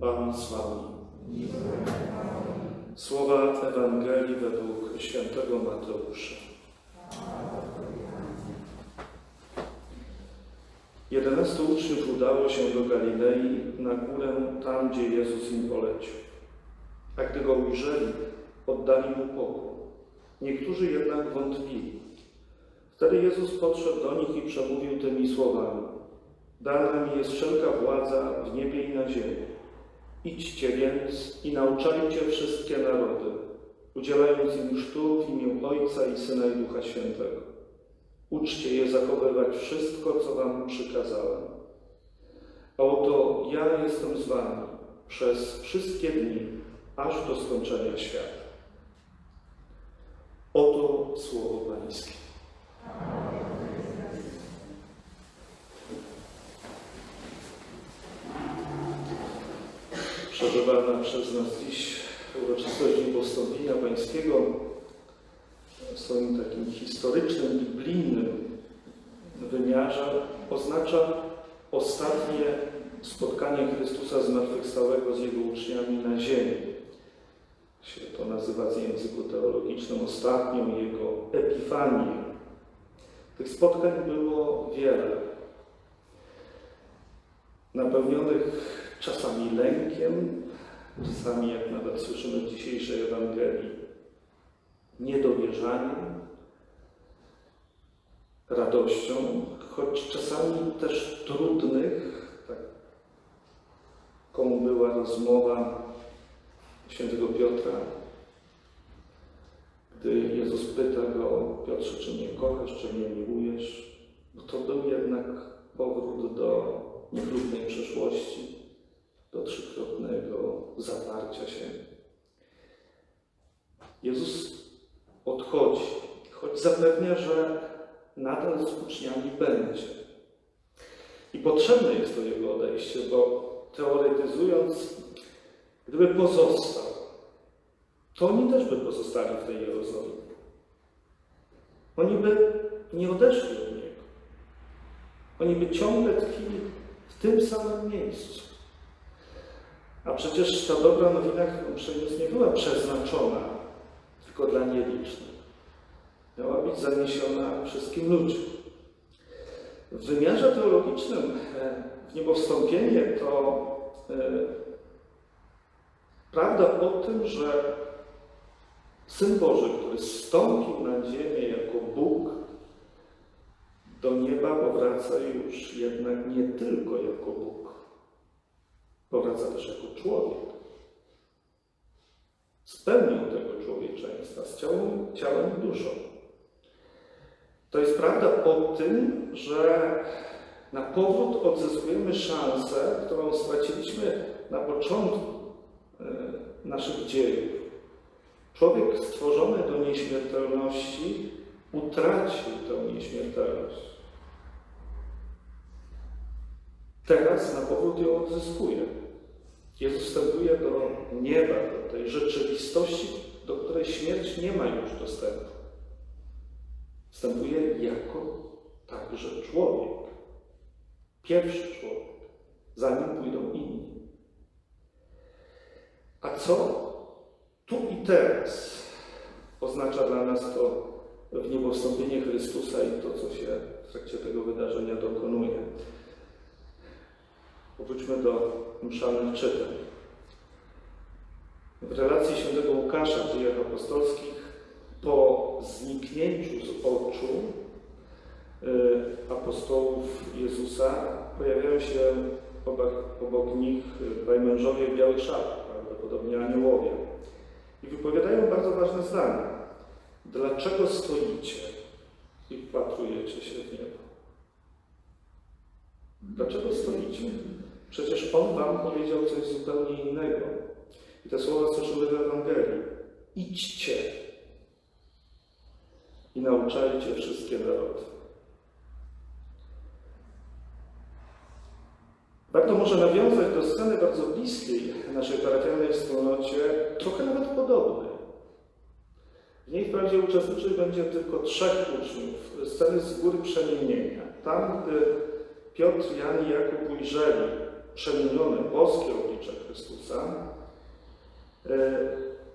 Pan z Wami. Słowa Ewangelii według świętego Mateusza. Jedenastu uczniów udało się do Galilei, na górę, tam gdzie Jezus im polecił. A gdy go ujrzeli, oddali mu pokój. Niektórzy jednak wątpili. Wtedy Jezus podszedł do nich i przemówił tymi słowami. Dana mi jest wszelka władza w niebie i na ziemi. Idźcie więc i nauczajcie wszystkie narody, udzielając im chrztu w imię Ojca i Syna i Ducha Świętego. Uczcie je zachowywać wszystko, co wam przykazałem. A oto ja jestem z wami przez wszystkie dni, aż do skończenia świata. Oto słowo Pańskie. Przeżywana przez nas dziś uroczystość Niepostąpienia Pańskiego w swoim takim historycznym, biblijnym wymiarze oznacza ostatnie spotkanie Chrystusa zmartwychwstałego z Jego uczniami na ziemi. Się to nazywa w języku teologicznym ostatnią Jego epifanię. Tych spotkań było wiele, napełnionych czasami lękiem, czasami, jak nawet słyszymy w dzisiejszej Ewangelii, niedowierzaniem, radością, choć czasami też trudnych. Tak. Komu była rozmowa świętego Piotra, gdy Jezus pyta go, Piotrze, czy mnie kochasz, czy mnie miłujesz? No to był jednak powrót do niechlubnej przeszłości, do trzykrotnego zaparcia się. Jezus odchodzi, choć zapewnia, że nadal z uczniami będzie. I potrzebne jest to jego odejście, bo teoretyzując, gdyby pozostał, to oni też by pozostali w tej Jerozolimie. Oni by nie odeszli od niego. Oni by ciągle tkwili w tym samym miejscu. A przecież ta dobra nowina, przyniósł, nie była przeznaczona tylko dla nielicznych. Miała być zaniesiona wszystkim ludziom. W wymiarze teologicznym w niebowstąpienie to prawda o tym, że Syn Boży, który zstąpił na ziemię jako Bóg, do nieba powraca już jednak nie tylko jako Bóg, powraca też jako człowiek. Z pełnią tego człowieczeństwa, z ciałem, ciałem i duszą. To jest prawda o tym, że na powrót odzyskujemy szansę, którą straciliśmy na początku naszych dziejów. Człowiek stworzony do nieśmiertelności utracił tę nieśmiertelność. Teraz na powrót ją odzyskuje. Jezus wstępuje do nieba, do tej rzeczywistości, do której śmierć nie ma już dostępu. Wstępuje jako także człowiek. Pierwszy człowiek, zanim pójdą inni. A co tu i teraz oznacza dla nas to w niebostąpienie Chrystusa i to, co się w trakcie tego wydarzenia dokonuje? Powróćmy do mszalnych czytań. W relacji świętego Łukasza w dziejach apostolskich po zniknięciu z oczu apostołów Jezusa pojawiają się obok, obok nich dwaj mężowie w białych szatach, prawdopodobnie aniołowie. I wypowiadają bardzo ważne zdanie. Dlaczego stoicie i wpatrujecie się w niebo? Dlaczego stoicie? Przecież On wam powiedział coś zupełnie innego. I te słowa słyszymy w Ewangelii. Idźcie i nauczajcie wszystkie narody. Warto może nawiązać do sceny bardzo bliskiej naszej parafialnej wspólnocie, trochę nawet podobnej. W niej wprawdzie uczestniczyć będzie tylko trzech uczniów, sceny z góry przemienienia. Tam, gdy Piotr, Jan i Jakub ujrzeli przemienione boskie oblicze Chrystusa,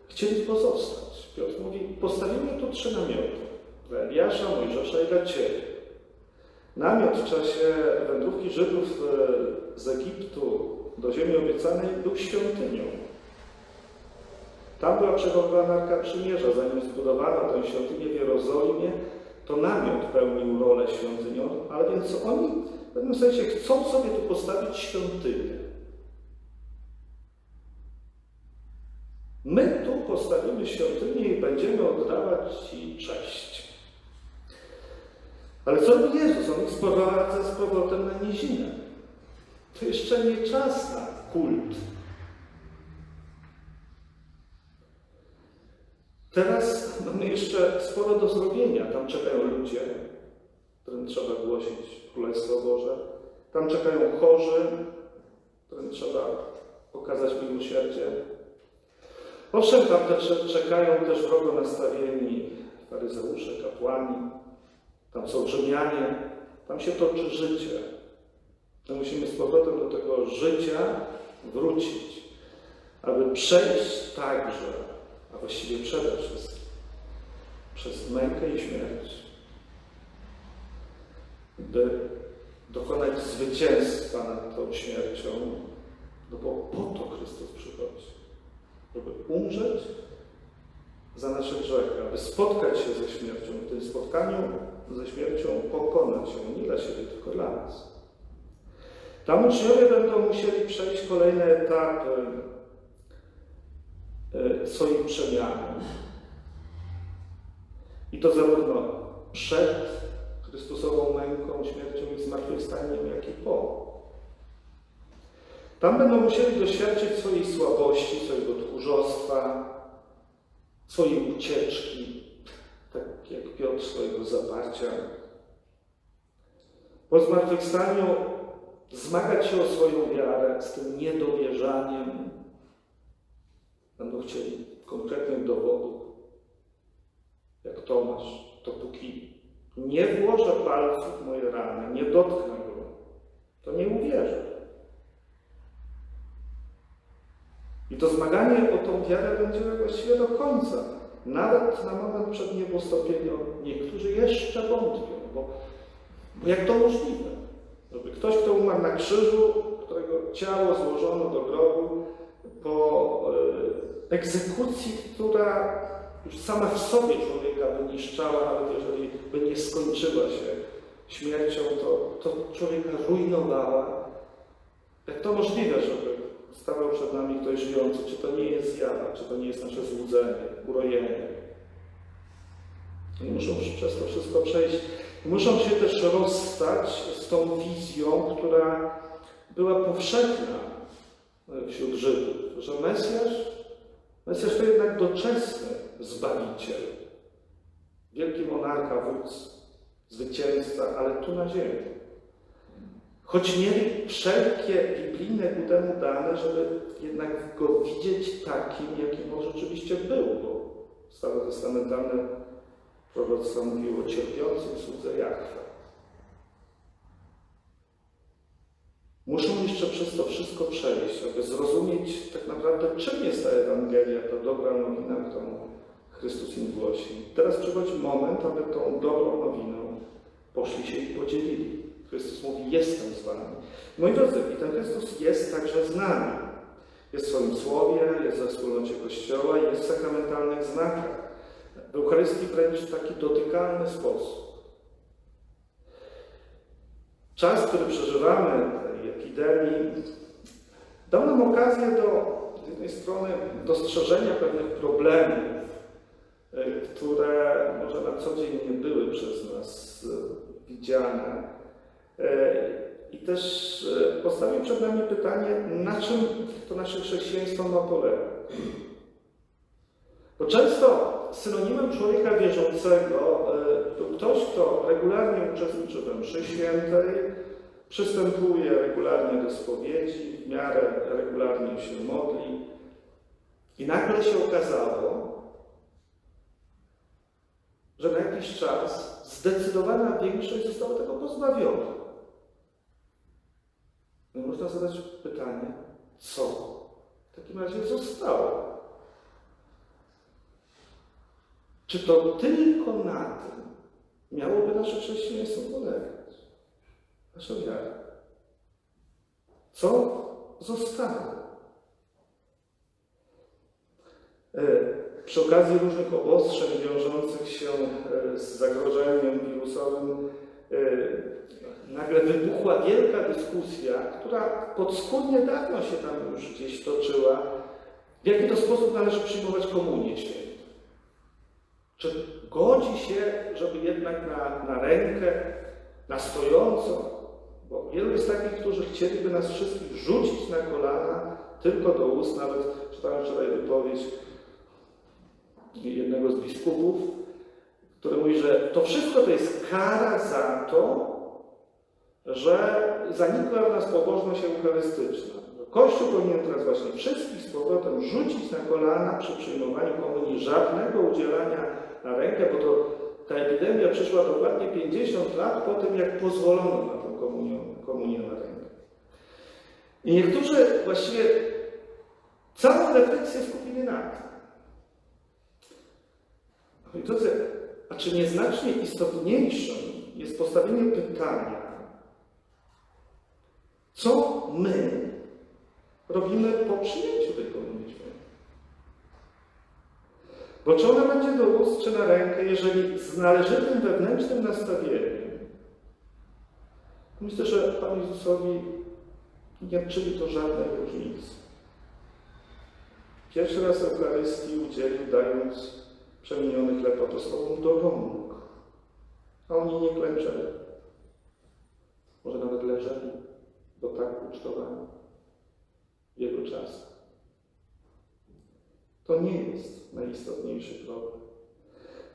chcieli pozostać. Piotr mówi, postawimy tu trzy namioty. Dla Eliasza, Mojżesza i dla Ciebie. Namiot w czasie wędrówki Żydów e, z Egiptu do ziemi obiecanej był świątynią. Tam była przechowywana Arka Przymierza. Zanim zbudowano tę świątynię w Jerozolimie, to namiot pełnił rolę świątynią, ale więc oni w pewnym sensie chcą sobie tu postawić świątynię. My tu postawimy świątynię i będziemy oddawać Ci cześć. Ale co robi Jezus? On ich sprowadza z powrotem na nizinę. To jeszcze nie czas na kult. Teraz mamy jeszcze sporo do zrobienia. Tam czekają ludzie, którym trzeba głosić Królestwo Boże. Tam czekają chorzy, którym trzeba okazać miłosierdzie. Owszem, tam też czekają też wrogo nastawieni faryzeusze, kapłani. Tam są Rzymianie. Tam się toczy życie. My musimy z powrotem do tego życia wrócić, aby przejść także, a właściwie przede wszystkim, przez mękę i śmierć, by dokonać zwycięstwa nad tą śmiercią, no bo po to Chrystus przychodzi, żeby umrzeć za nasze grzechy, aby spotkać się ze śmiercią, w tym spotkaniu ze śmiercią pokonać ją, nie dla siebie, tylko dla nas. Tam uczniowie będą musieli przejść kolejne etapy e, swojej przemiany. I to zarówno przed Chrystusową męką, śmiercią i zmartwychwstaniem, jak i po. Tam będą musieli doświadczyć swojej słabości, swojego tchórzostwa, swojej ucieczki, tak jak Piotr swojego zaparcia. Po zmartwychwstaniu zmagać się o swoją wiarę z tym niedowierzaniem. Będą chcieli konkretnych dowodów, jak Tomasz, dopóki nie włożę palców w moje rany, nie dotknę go, to nie uwierzę. I to zmaganie o tą wiarę będzie właściwie do końca. Nawet na moment przed niebostąpieniem niektórzy jeszcze wątpią, bo, bo jak to możliwe? Żeby ktoś, kto umarł na krzyżu, którego ciało złożono do grobu po e, egzekucji, która już sama w sobie człowieka wyniszczała, nawet jeżeli by nie skończyła się śmiercią, to, to człowieka rujnowała. Jak to możliwe, żeby stawał przed nami ktoś żyjący? Czy to nie jest zjawa, czy to nie jest nasze złudzenie, urojenie? Oni muszą przez to wszystko przejść. Muszą się też rozstać z tą wizją, która była powszechna wśród Żydów, że Mesjasz, Mesjasz to jednak doczesny Zbawiciel, wielki monarcha, wódz, zwycięzca, ale tu na ziemi. Choć mieli wszelkie biblijne ku temu dane, żeby jednak go widzieć takim, jakim on rzeczywiście był, bo starotestamentalne proroctwo mówiło o cierpiącym słudze Jachwę. Muszą jeszcze przez to wszystko przejść, aby zrozumieć tak naprawdę, czym jest ta Ewangelia, ta dobra nowina, którą Chrystus im głosi. Teraz przychodzi moment, aby tą dobrą nowiną poszli się i podzielili. Chrystus mówi, jestem z wami. Moi drodzy, i ten Chrystus jest także z nami. Jest w swoim słowie, jest we wspólnocie Kościoła, jest w sakramentalnych znakach. W Eucharystii wręcz w taki dotykalny sposób. Czas, który przeżywamy, epidemii, dał nam okazję do, z jednej strony, dostrzeżenia pewnych problemów, e, które może na co dzień nie były przez nas e, widziane. E, I też postawił przed nami pytanie, na czym to nasze chrześcijaństwo ma polegać. Bo często synonimem człowieka wierzącego był ktoś, kto regularnie uczestniczy we mszy świętej, przystępuje regularnie do spowiedzi, w miarę regularnie się modli. I nagle się okazało, że na jakiś czas zdecydowana większość została tego pozbawiona. No można zadać pytanie, co w takim razie zostało? Czy to tylko na tym miałoby nasze chrześcijaństwo polegać? Nasza wiara. Co zostało? E, Przy okazji różnych obostrzeń wiążących się e, z zagrożeniem wirusowym, e, nagle wybuchła wielka dyskusja, która podskórnie dawno się tam już gdzieś toczyła, w jaki to sposób należy przyjmować komunię. Czy godzi się, żeby jednak na, na rękę, na stojąco, bo wielu jest takich, którzy chcieliby nas wszystkich rzucić na kolana, tylko do ust, nawet czytałem wczoraj wypowiedź jednego z biskupów, który mówi, że to wszystko to jest kara za to, że zanikła w nas pobożność eucharystyczna. Kościół powinien teraz właśnie wszystkich z powrotem rzucić na kolana przy przyjmowaniu komunii, żadnego udzielania na rękę, bo to ta epidemia przyszła dokładnie 50 lat po tym, jak pozwolono na tę komunię, na rękę. I niektórzy właściwie całą refleksję skupili na tym. No i drodzy, a czy nieznacznie istotniejszym jest postawienie pytania, co my robimy po przyjęciu tej komunii? Bo czy ona będzie do ust, czy na rękę, jeżeli z należytym wewnętrznym nastawieniem, myślę, że Panu Jezusowi nie czyni to żadnej różnicy. Pierwszy raz Eucharystii udzielił, dając przemieniony chleb apostołom do rąk, a oni nie klęczeli. Może nawet leżeli, bo tak ucztowani w jego czasach. To nie jest najistotniejszy problem.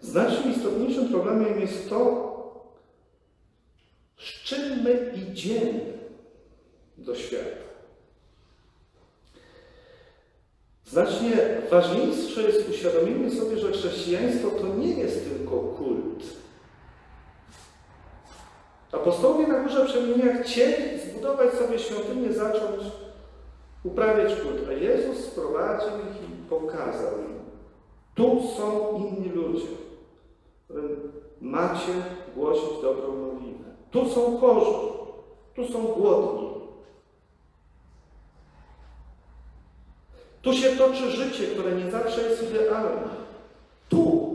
Znacznie istotniejszym problemem jest to, czym my idziemy do świata. Znacznie ważniejsze jest uświadomienie sobie, że chrześcijaństwo to nie jest tylko kult. Apostołowie na Górze Przemienienia chcieli zbudować sobie świątynię, zacząć uprawiać kult, a Jezus sprowadził ich i pokazał im. Tu są inni ludzie, którym macie głosić dobrą nowinę. Tu są chorzy, tu są głodni. Tu się toczy życie, które nie zawsze jest idealne. Tu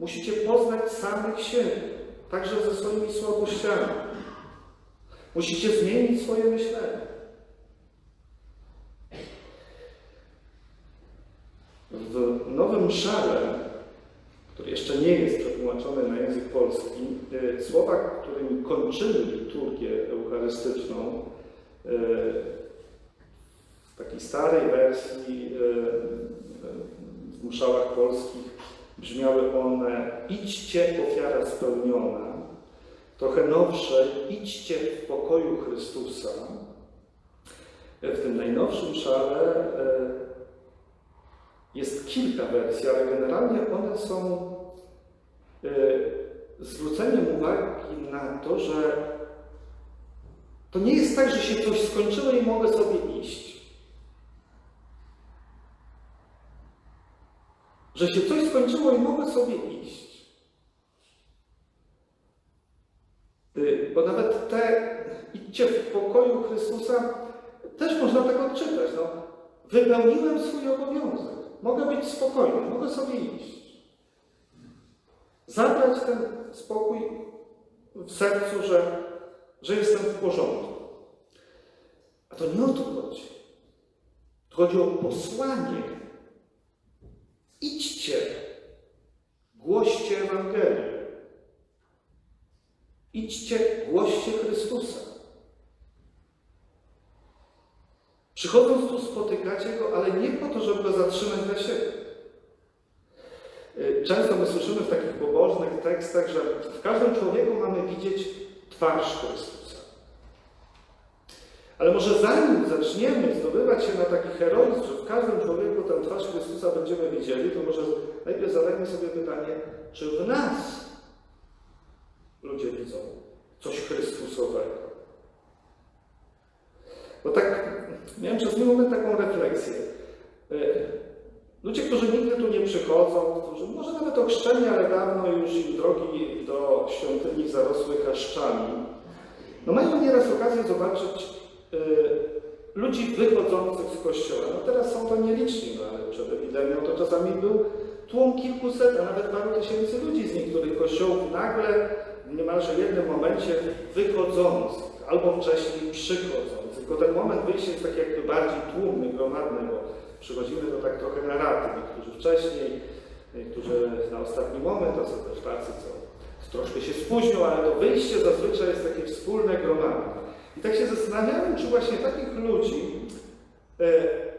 musicie poznać samych siebie, także ze swoimi słabościami. Musicie zmienić swoje myślenie. W Nowym Szale, jeszcze nie jest przetłumaczony na język polski, y, słowa, którymi kończymy liturgię eucharystyczną, y, w takiej starej wersji y, w mszałach polskich brzmiały one idźcie ofiara spełniona, trochę nowsze idźcie w pokoju Chrystusa. W tym najnowszym szale jest kilka wersji, ale generalnie one są zwróceniem uwagi na to, że to nie jest tak, że się coś skończyło i mogę sobie iść. Że się coś skończyło i mogę sobie iść. Bo nawet te idźcie w pokoju Chrystusa też można tak odczytać. No, wypełniłem swój obowiązek. Mogę być spokojny, mogę sobie iść. Zabrać ten spokój w sercu, że, że jestem w porządku. A to nie o to chodzi. To chodzi o posłanie. Idźcie, głoście Ewangelię. Idźcie, głoście Chrystusa. Przychodząc tu spotykacie Go, ale nie po to, żeby Go zatrzymać dla siebie. Często my słyszymy w takich pobożnych tekstach, że w każdym człowieku mamy widzieć twarz Chrystusa. Ale może zanim zaczniemy zdobywać się na taki heroizm, że w każdym człowieku tę twarz Chrystusa będziemy widzieli, to może najpierw zadajmy sobie pytanie, czy w nas ludzie widzą coś Chrystusowego. Bo tak miałem przez moment taką refleksję. Ludzie, którzy nigdy tu nie przychodzą, którzy może nawet ochrzczeni, ale dawno już im drogi do świątyni zarosły kaszczami, no mają nieraz okazję zobaczyć y, ludzi wychodzących z kościoła. No teraz są to nieliczni, no ale przed epidemią to czasami był tłum kilkuset, a nawet paru tysięcy ludzi z niektórych kościołów nagle w niemalże jednym momencie wychodzących, albo wcześniej przychodzących. Tylko ten moment wyjścia jest taki jakby bardziej tłumny, gromadny, bo przychodzimy to tak trochę na raty. Niektórzy wcześniej, niektórzy na ostatni moment, a są też tacy, co troszkę się spóźnią, ale to wyjście zazwyczaj jest takie wspólne gromadne. I tak się zastanawiałem, czy właśnie takich ludzi e,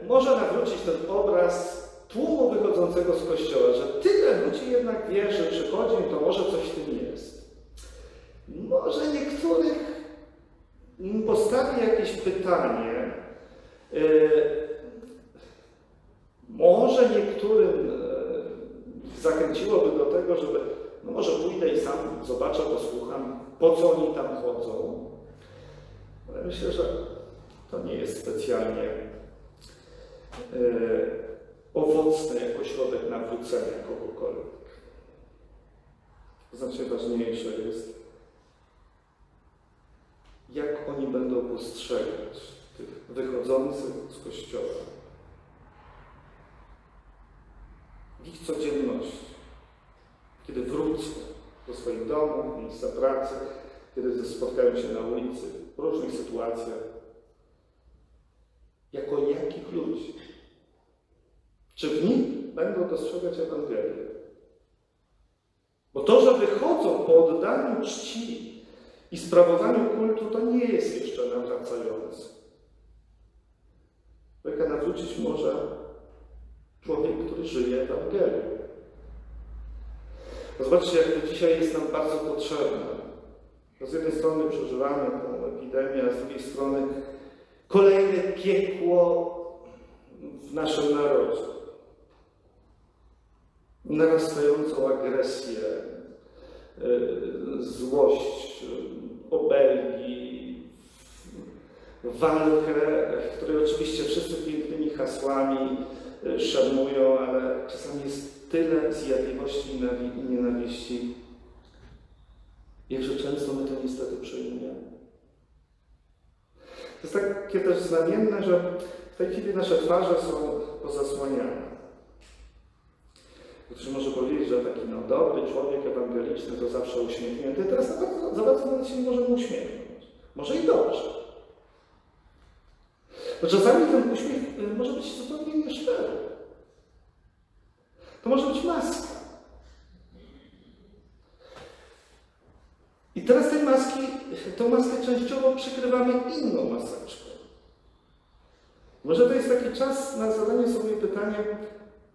może nawrócić ten obraz tłumu wychodzącego z kościoła, że tyle ludzi jednak wie, że przychodzi to może coś w tym jest. Może niektórych postawi jakieś pytanie, e, może niektórym e, zachęciłoby do tego, żeby no może pójdę i sam zobaczę, posłucham, po co oni tam chodzą. Ale myślę, że to nie jest specjalnie e, owocne jako środek nawrócenia kogokolwiek. Znacznie ważniejsze jest, jak oni będą postrzegać tych wychodzących z kościoła w ich codzienności kiedy wrócą do swoich domów, miejsca pracy, kiedy spotkają się na ulicy, w różnych sytuacjach. Jako jakich ludzi? Czy w nich będą dostrzegać Ewangelię? Bo to, że wychodzą po oddaniu czci i sprawowaniu kultu, to nie jest jeszcze nawracające. Człowieka nawrócić może człowiek, który żyje Ewangelią. Zobaczcie, jak to dzisiaj jest nam bardzo potrzebne. Bo z jednej strony przeżywamy tę epidemię, a z drugiej strony kolejne piekło w naszym narodzie. Narastającą agresję, y, złość, obelgi, walkę, w której oczywiście wszyscy pięknymi hasłami y, szanują, ale czasami jest tyle zjadliwości i nienawiści, jakże często my to niestety przyjmujemy. To jest takie też znamienne, że w tej chwili nasze twarze są pozasłaniane. Ktoś może powiedzieć, że taki no, dobry człowiek ewangeliczny to zawsze uśmiechnięty. Teraz za bardzo, za bardzo się nie możemy uśmiechnąć. Może i dobrze. Bo czasami ten uśmiech y, może być zupełnie nieszczery. To może być maska. I teraz tej maski, tą maskę częściowo przykrywamy inną maseczką. Może to jest taki czas na zadanie sobie pytania,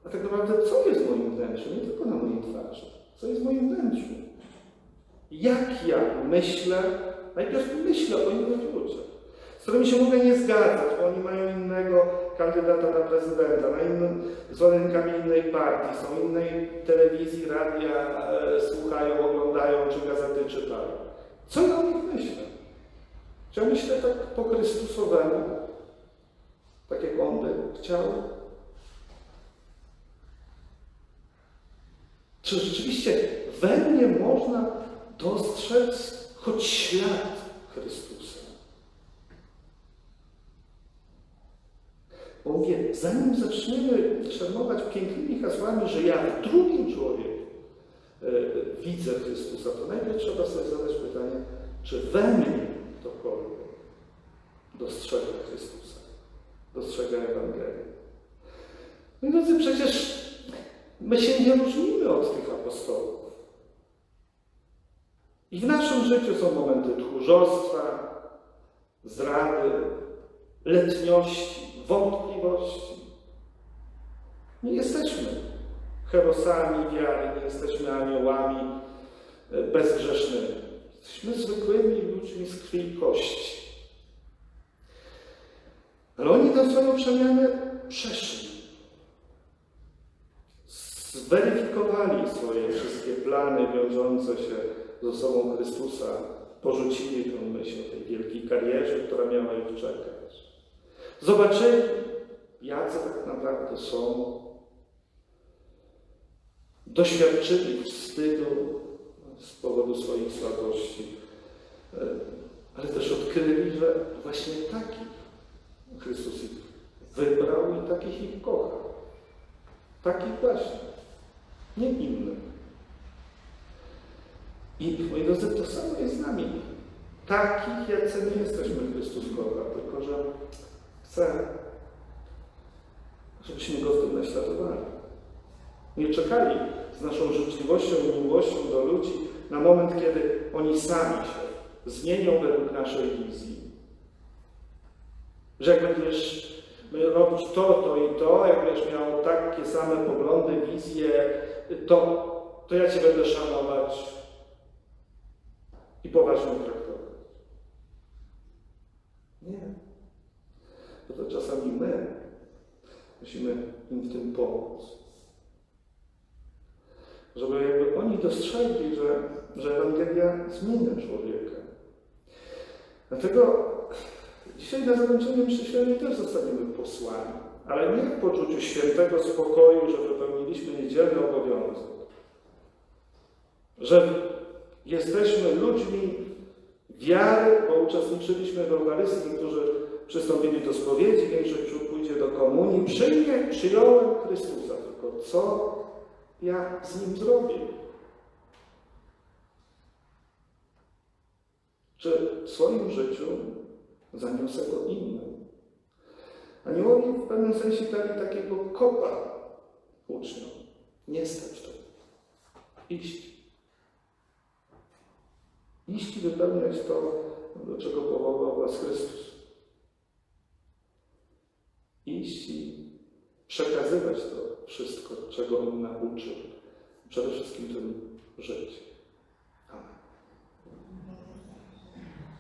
a tak naprawdę co jest w moim wnętrzu, nie tylko na mojej twarzy, co jest w moim wnętrzu. Jak ja myślę, najpierw myślę o innych ludziach, z którymi się mogę nie zgadzać, bo oni mają innego kandydata na prezydenta, na innym, zwolennikami innej partii, są innej telewizji, radia, e, słuchają, oglądają, czy gazety czytają. Co ja o nich myślę? Czy ja myślę tak po Chrystusowemu, tak jak on by chciał? Czy rzeczywiście we mnie można dostrzec choć ślad Chrystusa? Bo mówię, zanim zaczniemy szermować pięknymi hasłami, że ja w drugim człowieku e, widzę Chrystusa, to najpierw trzeba sobie zadać pytanie, czy we mnie ktokolwiek dostrzega Chrystusa, dostrzega Ewangelię. No drodzy, przecież my się nie różnimy od tych apostołów. I w naszym życiu są momenty tchórzostwa, zrady, letniości, wątpliwości. Nie jesteśmy herosami wiary, nie jesteśmy aniołami e, bezgrzesznymi. Jesteśmy zwykłymi ludźmi z krwi i kości. Ale oni tę swoją przemianę przeszli. Zweryfikowali swoje wszystkie plany wiążące się z osobą Chrystusa. Porzucili tę myśl o tej wielkiej karierze, która miała ich czekać. Zobaczyli, jacy tak naprawdę są doświadczyli wstydu z powodu swoich słabości, e, ale też odkryli, że właśnie takich Chrystus ich wybrał i takich ich kocha. Takich właśnie, nie innych. I moi drodzy, to samo jest z nami. Takich, jacy my jesteśmy, Chrystus kocha, tylko że chce, żebyśmy Go w tym naśladowali. Nie czekali z naszą życzliwością i miłością do ludzi na moment, kiedy oni sami się zmienią według naszej wizji. Że jak będziesz robić to, to i to, jak będziesz miał takie same poglądy, wizje, to, to ja Cię będę szanować i poważnie traktować. Nie. To czasami my musimy im w tym pomóc. Żeby jakby oni dostrzegli, że, że Ewangelia zmienia człowieka. Dlatego dzisiaj na zakończenie mszy też zostaniemy posłani, ale nie w poczuciu świętego spokoju, że wypełniliśmy niedzielny obowiązek. Że jesteśmy ludźmi wiary, bo uczestniczyliśmy w Eucharystii, niektórzy przystąpili do spowiedzi, większość pójdzie do komunii. Przyjmie, przyjąłem Chrystusa, tylko co ja z Nim zrobię? Czy w swoim życiu zaniosę go innym? Aniołowie w pewnym sensie dali takiego kopa uczniom. Nie stać to. Iść. Iść i wypełniać to, do czego powołał Was Chrystus iść i przekazywać to wszystko, czego On nauczył. Przede wszystkim tym żyć. Amen.